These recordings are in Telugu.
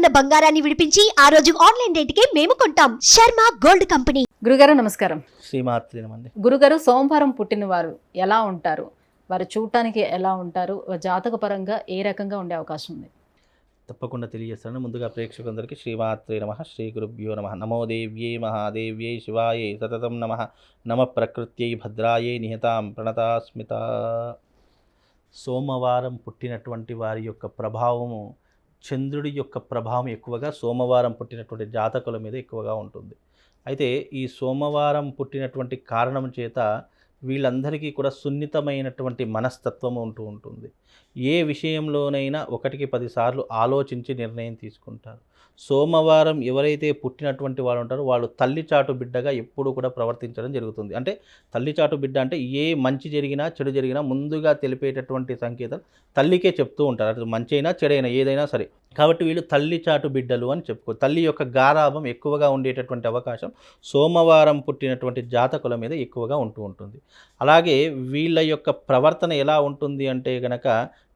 ఉన్న బంగారాన్ని విడిపించి ఆ రోజు ఆన్లైన్ రేటుకే మేము కొంటాం. Sharma gold company. గురుగారు నమస్కారం. శ్రీమాత్రి నమంది గురుగారు సోమవారం పుట్టిన వారు ఎలా ఉంటారు? వారు చూడటానికి ఎలా ఉంటారు? జాతక పరంగా ఏ రకంగా ఉండే అవకాశం ఉంది? తప్పకుండా తెలియజేస్తాను. ముందుగా ప్రేక్షకులందరికీ శ్రీమాత్రే నమ శ్రీ గురుభ్యో నమ నమో దేవ్యై మహాదేవ్యై శివాయై సతతం నమ నమ ప్రకృత్యై భద్రాయై నిహతాం ప్రణతాస్మిత. సోమవారం పుట్టినటువంటి వారి యొక్క ప్రభావము చంద్రుడి యొక్క ప్రభావం ఎక్కువగా సోమవారం పుట్టినటువంటి జాతకుల మీద ఎక్కువగా ఉంటుంది. అయితే ఈ సోమవారం పుట్టినటువంటి కారణం చేత వీళ్ళందరికీ కూడా సున్నితమైనటువంటి మనస్తత్వం ఉంటూ ఉంటుంది. ఏ విషయంలోనైనా ఒకటికి పదిసార్లు ఆలోచించి నిర్ణయం తీసుకుంటారు. సోమవారం ఎవరైతే పుట్టినటువంటి వాళ్ళు ఉంటారో వాళ్ళు తల్లి చాటు బిడ్డగా ఎప్పుడూ కూడా ప్రవర్తించడం జరుగుతుంది. అంటే తల్లి చాటు బిడ్డ అంటే ఏ మంచి జరిగినా చెడు జరిగినా ముందుగా తెలిపేటటువంటి సంకేతం తల్లికే చెప్తూ ఉంటారు. అది మంచి అయినా చెడైనా ఏదైనా సరే. కాబట్టి వీళ్ళు తల్లి చాటు బిడ్డలు అని చెప్పుకో తల్లి యొక్క గారాభం ఎక్కువగా ఉండేటటువంటి అవకాశం సోమవారం పుట్టినటువంటి జాతకుల మీద ఎక్కువగా ఉంటూ ఉంటుంది. అలాగే వీళ్ళ యొక్క ప్రవర్తన ఎలా ఉంటుంది అంటే గనక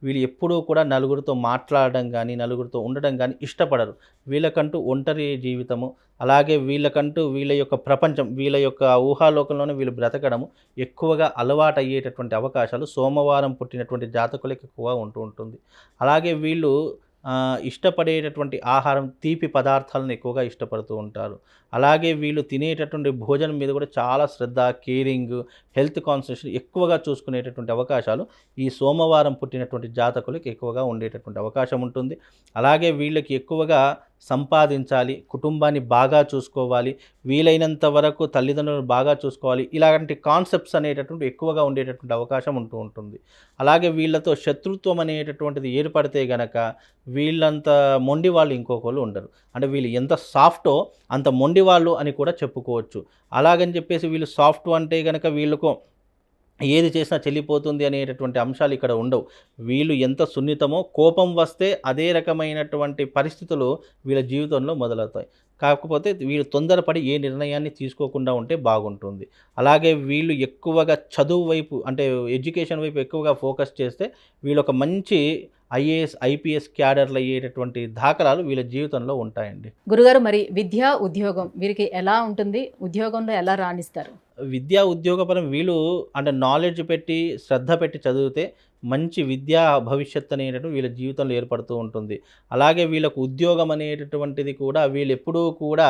వీళ్ళు ఎప్పుడూ కూడా నలుగురితో మాట్లాడడం కానీ నలుగురితో ఉండడం కానీ ఇష్టపడరు. వీళ్ళకంటూ ఒంటరి జీవితము అలాగే వీళ్ళకంటూ వీళ్ళ యొక్క ప్రపంచం వీళ్ళ యొక్క ఊహాలోకంలోనే వీళ్ళు బ్రతకడము ఎక్కువగా అలవాటు అయ్యేటటువంటి అవకాశాలు సోమవారం పుట్టినటువంటి జాతకులకు ఎక్కువగా ఉంటూ ఉంటుంది. అలాగే వీళ్ళు ఇష్టపడేటటువంటి ఆహారం తీపి పదార్థాలను ఎక్కువగా ఇష్టపడుతూ ఉంటారు. అలాగే వీళ్ళు తినేటటువంటి భోజనం మీద కూడా చాలా శ్రద్ధ కేరింగ్ హెల్త్ కాన్సన్ట్రేషన్ ఎక్కువగా చూసుకునేటటువంటి అవకాశాలు ఈ సోమవారం పుట్టినటువంటి జాతకులకు ఎక్కువగా ఉండేటటువంటి అవకాశం ఉంటుంది. అలాగే వీళ్ళకి ఎక్కువగా సంపాదించాలి కుటుంబాన్ని బాగా చూసుకోవాలి వీలైనంత వరకు తల్లిదండ్రులను బాగా చూసుకోవాలి. ఇలాంటి కాన్సెప్ట్స్ అనేటటువంటి ఎక్కువగా ఉండేటటువంటి అవకాశం ఉంటూ ఉంటుంది. అలాగే వీళ్ళతో శత్రుత్వం అనేటటువంటిది ఏర్పడితే గనక వీళ్ళంత మొండి వాళ్ళు ఇంకొకరు ఉండరు. అంటే వీళ్ళు ఎంత సాఫ్టో అంత మొండి వాళ్ళు అని కూడా చెప్పుకోవచ్చు. అలాగని చెప్పేసి వీళ్ళు సాఫ్ట్ అంటే గనక వీళ్ళకు ఏది చేసినా చెల్లిపోతుంది అనేటటువంటి అంశాలు ఇక్కడ ఉండవు. వీళ్ళు ఎంత సున్నితమో కోపం వస్తే అదే రకమైనటువంటి పరిస్థితులు వీళ్ళ జీవితంలో మొదలవుతాయి. కాకపోతే వీళ్ళు తొందరపడి ఏ నిర్ణయాన్ని తీసుకోకుండా ఉంటే బాగుంటుంది. అలాగే వీళ్ళు ఎక్కువగా చదువు వైపు అంటే ఎడ్యుకేషన్ వైపు ఎక్కువగా ఫోకస్ చేస్తే వీళ్ళు ఒక మంచి ఐఏఎస్ ఐపీఎస్ క్యాడర్లు అయ్యేటటువంటి దాఖలాలు వీళ్ళ జీవితంలో ఉంటాయండి. గురుగారు మరి విద్య ఉద్యోగం వీరికి ఎలా ఉంటుంది? ఉద్యోగంలో ఎలా రాణిస్తారు? విద్యా ఉద్యోగపరం వీళ్ళు అంటే నాలెడ్జ్ పెట్టి శ్రద్ధ పెట్టి చదివితే మంచి విద్యా భవిష్యత్తు అనేటటువంటి వీళ్ళ జీవితంలో ఏర్పడుతూ ఉంటుంది. అలాగే వీళ్ళకు ఉద్యోగం అనేటటువంటిది కూడా వీళ్ళు ఎప్పుడూ కూడా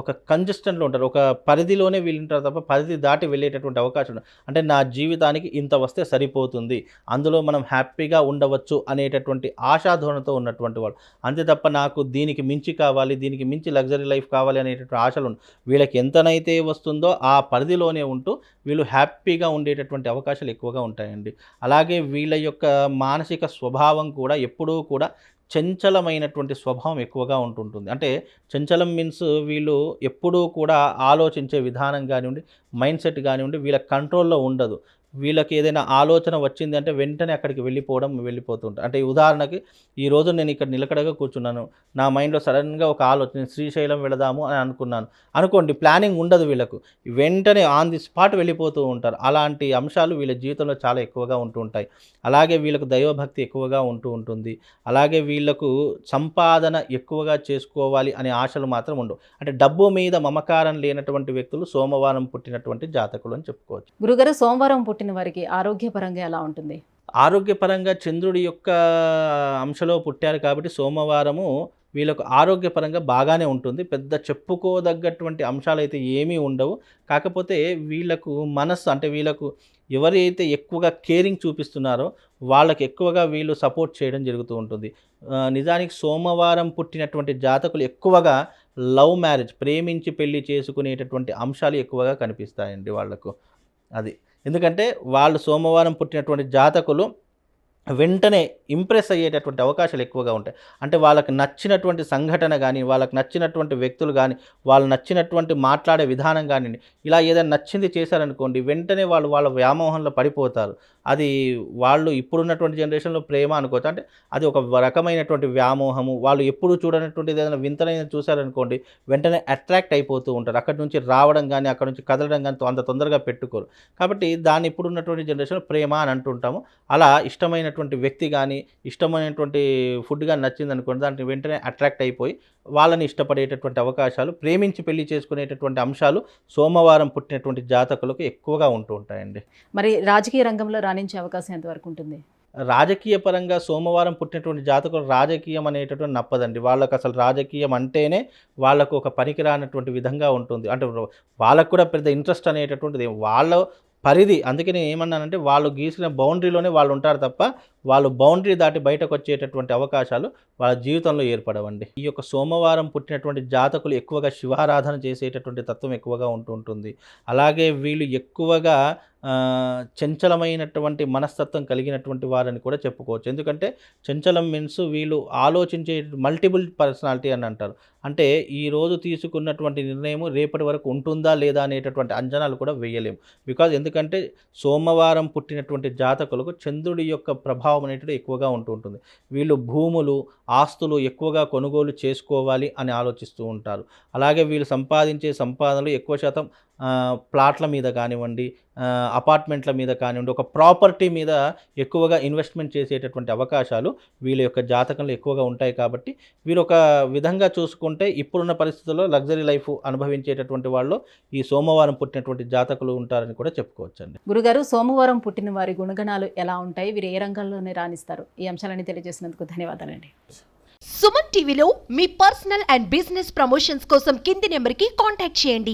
ఒక కంజెస్టెంట్లో ఉంటారు. ఒక పరిధిలోనే వీళ్ళు ఉంటారు తప్ప పరిధి దాటి వెళ్ళేటటువంటి అవకాశం ఉండదు. అంటే నా జీవితానికి ఇంత వస్తే సరిపోతుంది. అందులో మనం హ్యాపీగా ఉండవచ్చు అనేటటువంటి ఆశాధోరణతో ఉన్నటువంటి వాళ్ళు. అంతే తప్ప నాకు దీనికి మించి కావాలి దీనికి మించి లగ్జరీ లైఫ్ కావాలి అనేటటువంటి ఆశలు వీళ్ళకి ఎంతనైతే వస్తుందో ఆ పరిధిలోనే ఉంటూ వీళ్ళు హ్యాపీగా ఉండేటటువంటి అవకాశాలు ఎక్కువగా ఉంటాయండి. అలాగే వీళ్ళ యొక్క మానసిక స్వభావం కూడా ఎప్పుడూ కూడా చంచలమైనటువంటి స్వభావం ఎక్కువగా ఉంటుంటుంది. అంటే చంచలం మీన్స్ వీళ్ళు ఎప్పుడూ కూడా ఆలోచించే విధానం కానివ్వండి మైండ్ సెట్ కానివ్వండి వీళ్ళ కంట్రోల్లో ఉండదు. వీళ్ళకి ఏదైనా ఆలోచన వచ్చింది అంటే వెంటనే అక్కడికి వెళ్ళిపోవడం వెళ్ళిపోతుంటారు అంటే ఉదాహరణకి ఈ రోజు నేను ఇక్కడ నిలకడగా కూర్చున్నాను. నా మైండ్లో సడన్గా ఒక ఆలోచన శ్రీశైలం వెళదాము అని అనుకున్నాను. అనుకోండి ప్లానింగ్ ఉండదు వీళ్ళకు. వెంటనే ఆన్ ది స్పాట్ వెళ్ళిపోతూ ఉంటారు. అలాంటి అంశాలు వీళ్ళ జీవితంలో చాలా ఎక్కువగా ఉంటూ ఉంటాయి. అలాగే వీళ్ళకు దైవభక్తి ఎక్కువగా ఉంటూ ఉంటుంది. అలాగే వీళ్ళకు సంపాదన ఎక్కువగా చేసుకోవాలి అనే ఆశలు మాత్రం ఉండవు. అంటే డబ్బు మీద మమకారం లేనటువంటి వ్యక్తులు సోమవారం పుట్టినటువంటి జాతకులు అని చెప్పుకోవచ్చు. గురుగారు సోమవారం పుట్టిన వారికి ఆరోగ్యపరంగా ఎలా ఉంటుంది? ఆరోగ్యపరంగా చంద్రుడి యొక్క అంశలో పుట్టారు కాబట్టి సోమవారము వీళ్ళకు ఆరోగ్యపరంగా బాగానే ఉంటుంది. పెద్ద చెప్పుకోదగ్గటువంటి అంశాలు అయితే ఏమీ ఉండవు. కాకపోతే వీళ్ళకు మనస్సు అంటే వీళ్ళకు ఎవరైతే ఎక్కువగా కేరింగ్ చూపిస్తున్నారో వాళ్ళకి ఎక్కువగా వీళ్ళు సపోర్ట్ చేయడం జరుగుతూ ఉంటుంది. నిజానికి సోమవారం పుట్టినటువంటి జాతకులు ఎక్కువగా లవ్ మ్యారేజ్ ప్రేమించి పెళ్ళి చేసుకునేటటువంటి అంశాలు ఎక్కువగా కనిపిస్తాయండి వాళ్ళకు అది. ఎందుకంటే వాళ్ళు సోమవారం పుట్టినటువంటి జాతకులు వెంటనే ఇంప్రెస్ అయ్యేటటువంటి అవకాశాలు ఎక్కువగా ఉంటాయి. అంటే వాళ్ళకి నచ్చినటువంటి సంఘటన కానీ వాళ్ళకి నచ్చినటువంటి వ్యక్తులు కానీ వాళ్ళు నచ్చినటువంటి మాట్లాడే విధానం కానీ ఇలా ఏదైనా నచ్చింది చేశారనుకోండి వెంటనే వాళ్ళు వాళ్ళ వ్యామోహంలో పడిపోతారు. అది వాళ్ళు ఇప్పుడున్నటువంటి జనరేషన్లో ప్రేమ అనుకోవచ్చు. అంటే అది ఒక రకమైనటువంటి వ్యామోహము. వాళ్ళు ఎప్పుడు చూడనటువంటిది ఏదైనా వింతనైన చూశారనుకోండి వెంటనే అట్రాక్ట్ అయిపోతూ ఉంటారు. అక్కడి నుంచి రావడం కానీ అక్కడ నుంచి కదలడం కానీ అంత తొందరగా పెట్టుకోరు. కాబట్టి దాన్ని ఇప్పుడున్నటువంటి జనరేషన్లో ప్రేమ అని అంటుంటాము. అలా ఇష్టమైనటువంటి వ్యక్తి కానీ ఇష్టమైనటువంటి ఫుడ్ కానీ నచ్చింది అనుకోండి దాన్ని వెంటనే అట్రాక్ట్ అయిపోయి వాళ్ళని ఇష్టపడేటటువంటి అవకాశాలు ప్రేమించి పెళ్ళి చేసుకునేటటువంటి అంశాలు సోమవారం పుట్టినటువంటి జాతకులకు ఎక్కువగా ఉంటూ ఉంటాయండి. మరి రాజకీయ రంగంలో రాని రాణించే అవకాశం ఎంతవరకు ఉంటుంది? రాజకీయ పరంగా సోమవారం పుట్టినటువంటి జాతకులు రాజకీయం అనేటటువంటి నప్పదండి. వాళ్ళకు అసలు రాజకీయం అంటేనే వాళ్ళకు ఒక పనికిరానటువంటి విధంగా ఉంటుంది. అంటే వాళ్ళకు కూడా పెద్ద ఇంట్రెస్ట్ అనేటటువంటిది వాళ్ళ పరిధి. అందుకే నేను ఏమన్నానంటే వాళ్ళు గీసిన బౌండరీలోనే వాళ్ళు ఉంటారు తప్ప వాళ్ళు బౌండరీ దాటి బయటకు వచ్చేటటువంటి అవకాశాలు వాళ్ళ జీవితంలో ఏర్పడవండి. ఈ యొక్క సోమవారం పుట్టినటువంటి జాతకులు ఎక్కువగా శివారాధన చేసేటటువంటి తత్వం ఎక్కువగా ఉంటుంటుంది అలాగే వీళ్ళు ఎక్కువగా చంచలమైనటువంటి మనస్తత్వం కలిగినటువంటి వారని కూడా చెప్పుకోవచ్చు. ఎందుకంటే చంచలం మీన్స్ వీళ్ళు ఆలోచించే మల్టిపుల్ పర్సనాలిటీ అని అంటారు. అంటే ఈరోజు తీసుకున్నటువంటి నిర్ణయం రేపటి వరకు ఉంటుందా లేదా అనేటటువంటి అంచనాలు కూడా వేయలేము. బికాజ్ ఎందుకంటే సోమవారం పుట్టినటువంటి జాతకులకు చంద్రుడి యొక్క ప్రభావం అనేటిది ఎక్కువగా ఉంటూ ఉంటుంది. వీళ్ళు భూములు ఆస్తులు ఎక్కువగా కొనుగోలు చేసుకోవాలి అని ఆలోచిస్తూ ఉంటారు. అలాగే వీళ్ళు సంపాదించే సంపాదనలు ఎక్కువ శాతం ప్లాట్ల మీద కానివ్వండి అపార్ట్మెంట్ల మీద కానివ్వండి ఒక ప్రాపర్టీ మీద ఎక్కువగా ఇన్వెస్ట్మెంట్ చేసేటటువంటి అవకాశాలు వీళ్ళ యొక్క జాతకంలో ఎక్కువగా ఉంటాయి కాబట్టి వీరు ఒక విధంగా చూసుకుంటే ఇప్పుడున్న పరిస్థితుల్లో లగ్జరీ లైఫ్ అనుభవించేటటువంటి వాళ్ళు ఈ సోమవారం పుట్టినటువంటి జాతకులు ఉంటారని కూడా చెప్పుకోవచ్చండి. గురుగారు సోమవారం పుట్టిన వారి గుణగణాలు ఎలా ఉంటాయి? వీరు ఏ రంగంలోనే రాణిస్తారు? ఈ అంశాలని తెలియజేసినందుకు ధన్యవాదాలండి. సుమన్ టీవీలో మీ పర్సనల్ అండ్ బిజినెస్ ప్రమోషన్స్ కోసం కింది నెంబర్కి కాంటాక్ట్ చేయండి.